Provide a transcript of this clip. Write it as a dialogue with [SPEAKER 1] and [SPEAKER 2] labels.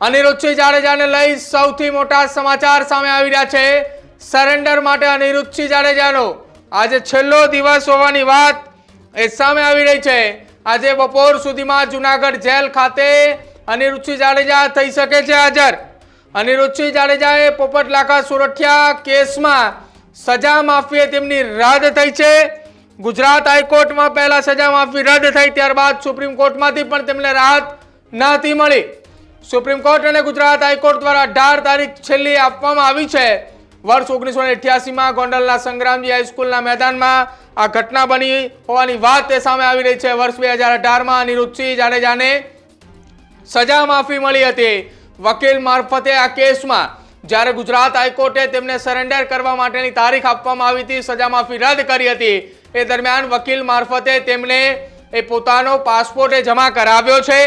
[SPEAKER 1] અનિરુદ્ધસિંહ જાડેજાને લઈ સૌથી મોટા સમાચાર સામે આવી રહ્યા છે. સરેન્ડર માટે અનિરુદ્ધસિંહ જાડેજાનો આજે છેલ્લો દિવસ હોવાની વાત એ સામે આવી રહી છે. આજે બપોર સુધીમાં જુનાગઢ જેલ ખાતે અનિરુદ્ધસિંહ જાડેજા થઈ શકે છે હાજર. અનિરુદ્ધસિંહ જાડેજાએ પોપટ લાખા સુરઠિયા કેસમાં સજા માફીએ તેમની રદ થઈ છે. ગુજરાત હાઈકોર્ટમાં પહેલાં સજા માફી રદ થઈ, ત્યારબાદ સુપ્રીમ કોર્ટમાંથી પણ તેમને રાહત નહોતી મળી. સુપ્રીમ કોર્ટ અને ગુજરાત હાઈકોર્ટ દ્વારા અઢાર તારીખ છેલ્લી આપવામાં આવી છે. વર્ષ ઓગણીસો અઠ્યાસીમાં ગોંડલના સંગ્રામજી હાઈસ્કૂલના મેદાનમાં આ ઘટના બની હોવાની વાત તે સામે આવી રહી છે. વર્ષ બે હજાર અઢારમાં અનિરુદ્ધસિંહ જાડેજાને સજા માફી મળી હતી. વકીલ મારફતે આ કેસમાં જ્યારે ગુજરાત હાઈકોર્ટે તેમને સરેન્ડર કરવા માટેની તારીખ આપવામાં આવી હતી, સજા માફી રદ કરી હતી. એ દરમિયાન વકીલ મારફતે તેમણે એ પોતાનો પાસપોર્ટ જમા કરાવ્યો છે.